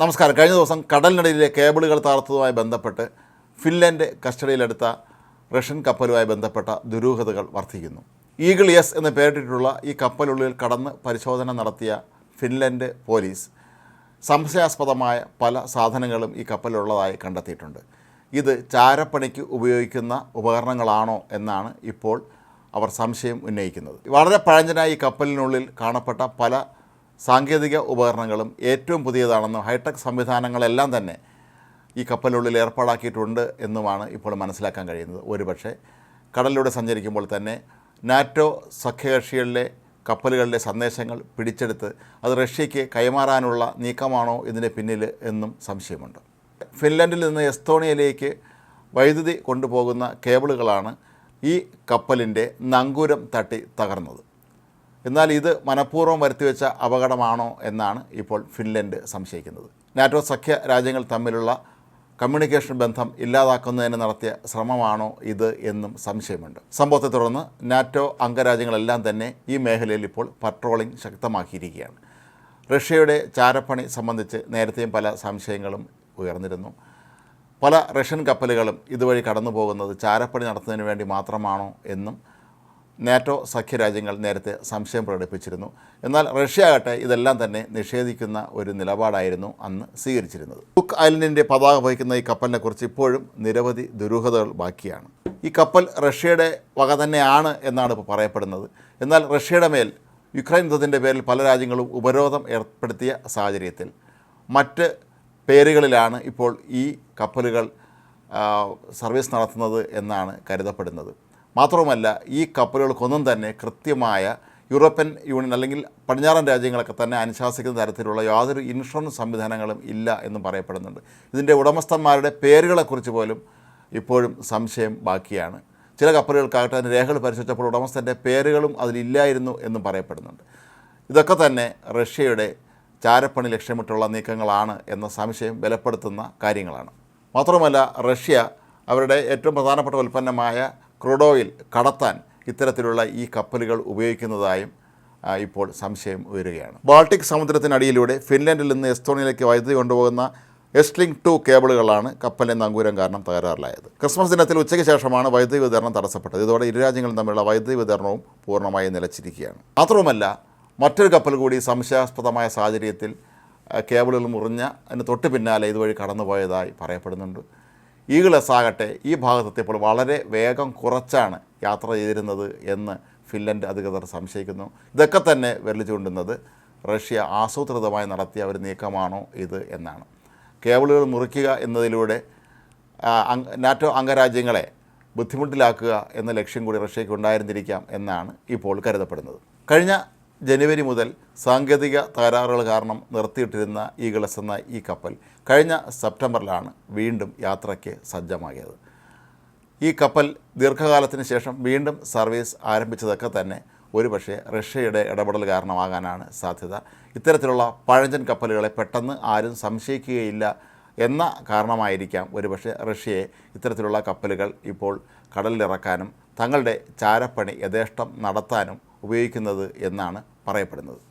നമസ്കാരം. കഴിഞ്ഞ ദിവസം കടലിനടിയിലെ കേബിളുകൾ താർത്തതുമായി ബന്ധപ്പെട്ട് ഫിൻലൻഡ് കസ്റ്റഡിയിലെടുത്ത റഷ്യൻ കപ്പലുമായി ബന്ധപ്പെട്ട ദുരൂഹതകൾ വർദ്ധിക്കുന്നു. ഈഗിൾ എസ് എന്ന് പേരിട്ടിട്ടുള്ള ഈ കപ്പലുള്ളിൽ കടന്ന് പരിശോധന നടത്തിയ ഫിൻലൻഡ് പോലീസ് സംശയാസ്പദമായ പല സാധനങ്ങളും ഈ കപ്പലുള്ളതായി കണ്ടെത്തിയിട്ടുണ്ട്. ഇത് ചാരപ്പണിക്ക് ഉപയോഗിക്കുന്ന ഉപകരണങ്ങളാണോ എന്നാണ് ഇപ്പോൾ അവർ സംശയം ഉന്നയിക്കുന്നത്. വളരെ പഴഞ്ചനായ ഈ കപ്പലിനുള്ളിൽ കാണപ്പെട്ട പല സാങ്കേതിക ഉപകരണങ്ങളും ഏറ്റവും പുതിയതാണെന്നും ഹൈടെക് സംവിധാനങ്ങളെല്ലാം തന്നെ ഈ കപ്പലുള്ളിൽ ഏർപ്പാടാക്കിയിട്ടുണ്ട് എന്നുമാണ് ഇപ്പോൾ മനസ്സിലാക്കാൻ കഴിയുന്നത്. ഒരുപക്ഷെ കടലിലൂടെ സഞ്ചരിക്കുമ്പോൾ തന്നെ നാറ്റോ സഖ്യകക്ഷികളിലെ കപ്പലുകളിലെ സന്ദേശങ്ങൾ പിടിച്ചെടുത്ത് അത് റഷ്യയ്ക്ക് കൈമാറാനുള്ള നീക്കമാണോ ഇതിന്റെ പിന്നിൽ എന്നും സംശയമുണ്ട്. ഫിൻലൻഡിൽ നിന്ന് എസ്തോണിയയിലേക്ക് വൈദ്യുതി കൊണ്ടുപോകുന്ന കേബിളുകളാണ് ഈ കപ്പലിന്റെ നങ്കൂരം തട്ടി തകർന്നത്. എന്നാൽ ഇത് മനഃപൂർവം വരുത്തിവെച്ച അപകടമാണോ എന്നാണ് ഇപ്പോൾ ഫിൻലൻഡ് സംശയിക്കുന്നത്. നാറ്റോ സഖ്യ രാജ്യങ്ങൾ തമ്മിലുള്ള കമ്മ്യൂണിക്കേഷൻ ബന്ധം ഇല്ലാതാക്കുന്നതിന് നടത്തിയ ശ്രമമാണോ ഇത് എന്നും സംശയമുണ്ട്. സംഭവത്തെ തുടർന്ന് നാറ്റോ അംഗരാജ്യങ്ങളെല്ലാം തന്നെ ഈ മേഖലയിൽ ഇപ്പോൾ പട്രോളിംഗ് ശക്തമാക്കിയിരിക്കുകയാണ്. റഷ്യയുടെ ചാരപ്പണി സംബന്ധിച്ച് നേരത്തെയും പല സംശയങ്ങളും ഉയർന്നിരുന്നു. പല റഷ്യൻ കപ്പലുകളും ഇതുവഴി കടന്നു പോകുന്നത് ചാരപ്പണി നടത്തുന്നതിന് വേണ്ടി മാത്രമാണോ എന്നും നാറ്റോ സഖ്യരാജ്യങ്ങൾ നേരത്തെ സംശയം പ്രകടിപ്പിച്ചിരുന്നു. എന്നാൽ റഷ്യ ആകട്ടെ ഇതെല്ലാം തന്നെ നിഷേധിക്കുന്ന ഒരു നിലപാടായിരുന്നു അന്ന് സ്വീകരിച്ചിരുന്നത്. കുക്ക് ഐലൻഡിന്റെ പതാക വഹിക്കുന്ന ഈ കപ്പലിനെക്കുറിച്ച് ഇപ്പോഴും നിരവധി ദുരൂഹതകൾ ബാക്കിയാണ്. ഈ കപ്പൽ റഷ്യയുടെ വക തന്നെയാണ് എന്നാണ് ഇപ്പോൾ പറയപ്പെടുന്നത്. എന്നാൽ റഷ്യയുടെ മേൽ യുക്രൈൻ യുദ്ധത്തിന്റെ പേരിൽ പല രാജ്യങ്ങളും ഉപരോധം ഏർപ്പെടുത്തിയ സാഹചര്യത്തിൽ മറ്റ് പേരുകളിലാണ് ഇപ്പോൾ ഈ കപ്പലുകൾ സർവീസ് നടത്തുന്നത് എന്നാണ് കരുതപ്പെടുന്നത്. മാത്രവുമല്ല ഈ കപ്പലുകൾക്കൊന്നും തന്നെ കൃത്യമായ യൂറോപ്യൻ യൂണിയൻ അല്ലെങ്കിൽ പടിഞ്ഞാറൻ രാജ്യങ്ങളൊക്കെ തന്നെ അനുശാസിക്കുന്ന തരത്തിലുള്ള യാതൊരു ഇൻഷുറൻസ് സംവിധാനങ്ങളും ഇല്ല എന്നും പറയപ്പെടുന്നുണ്ട്. ഇതിന്റെ ഉടമസ്ഥന്മാരുടെ പേരുകളെക്കുറിച്ച് പോലും ഇപ്പോഴും സംശയം ബാക്കിയാണ്. ചില കപ്പലുകൾക്കാകട്ടെ അതിന്റെ രേഖകൾ പരിശോധിച്ചപ്പോൾ ഉടമസ്ഥന്റെ പേരുകളും അതിലില്ലായിരുന്നു എന്നും പറയപ്പെടുന്നുണ്ട്. ഇതൊക്കെ തന്നെ റഷ്യയുടെ ചാരപ്പണി ലക്ഷ്യമിട്ടുള്ള നീക്കങ്ങളാണ് എന്ന സംശയം ബലപ്പെടുത്തുന്ന കാര്യങ്ങളാണ്. മാത്രമല്ല റഷ്യ അവരുടെ ഏറ്റവും പ്രധാനപ്പെട്ട ഉൽപ്പന്നമായ ക്രൂഡ് ഓയിൽ കടത്താൻ ഇത്തരത്തിലുള്ള ഈ കപ്പലുകൾ ഉപയോഗിക്കുന്നതായും ഇപ്പോൾ സംശയം ഉയരുകയാണ്. ബാൾട്ടിക് സമുദ്രത്തിനടിയിലൂടെ ഫിൻലൻഡിൽ നിന്ന് എസ്തോണിയയിലേക്ക് വൈദ്യുതി കൊണ്ടുപോകുന്ന എസ്ലിംഗ് ടു കേബിളുകളാണ് കപ്പലിന്റെ നങ്കൂരം കാരണം തകരാറിലായത്. ക്രിസ്മസ് ദിനത്തിൽ ഉച്ചയ്ക്ക് ശേഷമാണ് വൈദ്യുതി വിതരണം തടസ്സപ്പെട്ടത്. ഇതോടെ ഇരു രാജ്യങ്ങളും തമ്മിലുള്ള വൈദ്യുതി വിതരണവും പൂർണമായി നിലച്ചിരിക്കുകയാണ്. മാത്രവുമല്ല മറ്റൊരു കപ്പൽ കൂടി സംശയാസ്പദമായ സാഹചര്യത്തിൽ കേബിളുകൾ മുറിഞ്ഞ അതിന് തൊട്ട് പിന്നാലെ ഇതുവഴി കടന്നുപോയതായി പറയപ്പെടുന്നുണ്ട്. ഈഗിളസ് ആകട്ടെ ഈ ഭാഗത്തെത്തിയപ്പോൾ വളരെ വേഗം കുറച്ചാണ് യാത്ര ചെയ്തിരുന്നത് എന്ന് ഫിൻലൻഡ് അധികൃതർ സംശയിക്കുന്നു. ഇതൊക്കെ തന്നെ വിരൽ റഷ്യ ആസൂത്രിതമായി നടത്തിയ ഒരു നീക്കമാണോ ഇത് എന്നാണ്. കേബിളുകൾ മുറിക്കുക എന്നതിലൂടെ നാറ്റോ അംഗരാജ്യങ്ങളെ ബുദ്ധിമുട്ടിലാക്കുക എന്ന ലക്ഷ്യം കൂടി റഷ്യയ്ക്ക് ഉണ്ടായിരുന്നിരിക്കാം എന്നാണ് ഇപ്പോൾ കരുതപ്പെടുന്നത്. കഴിഞ്ഞ ജനുവരി മുതൽ സാങ്കേതിക തകരാറുകൾ കാരണം നിർത്തിയിട്ടിരുന്ന ഈഗിളസ് എന്ന ഈ കപ്പൽ കഴിഞ്ഞ സെപ്റ്റംബറിലാണ് വീണ്ടും യാത്രയ്ക്ക് സജ്ജമാകിയത് ഈ കപ്പൽ ദീർഘകാലത്തിന് ശേഷം വീണ്ടും സർവീസ് ആരംഭിച്ചതൊക്കെ തന്നെ ഒരുപക്ഷെ റഷ്യയുടെ ഇടപെടൽ കാരണമാകാനാണ് സാധ്യത. ഇത്തരത്തിലുള്ള പഴഞ്ചൻ കപ്പലുകളെ പെട്ടെന്ന് ആരും സംശയിക്കുകയില്ല എന്ന കാരണമായിരിക്കാം ഒരുപക്ഷെ റഷ്യയെ ഇത്തരത്തിലുള്ള കപ്പലുകൾ ഇപ്പോൾ കടലിലിറക്കാനും തങ്ങളുടെ ചാരപ്പണി യഥേഷ്ടം നടത്താനും ഉപയോഗിക്കുന്നത് എന്നാണ് പറയപ്പെടുന്നത്.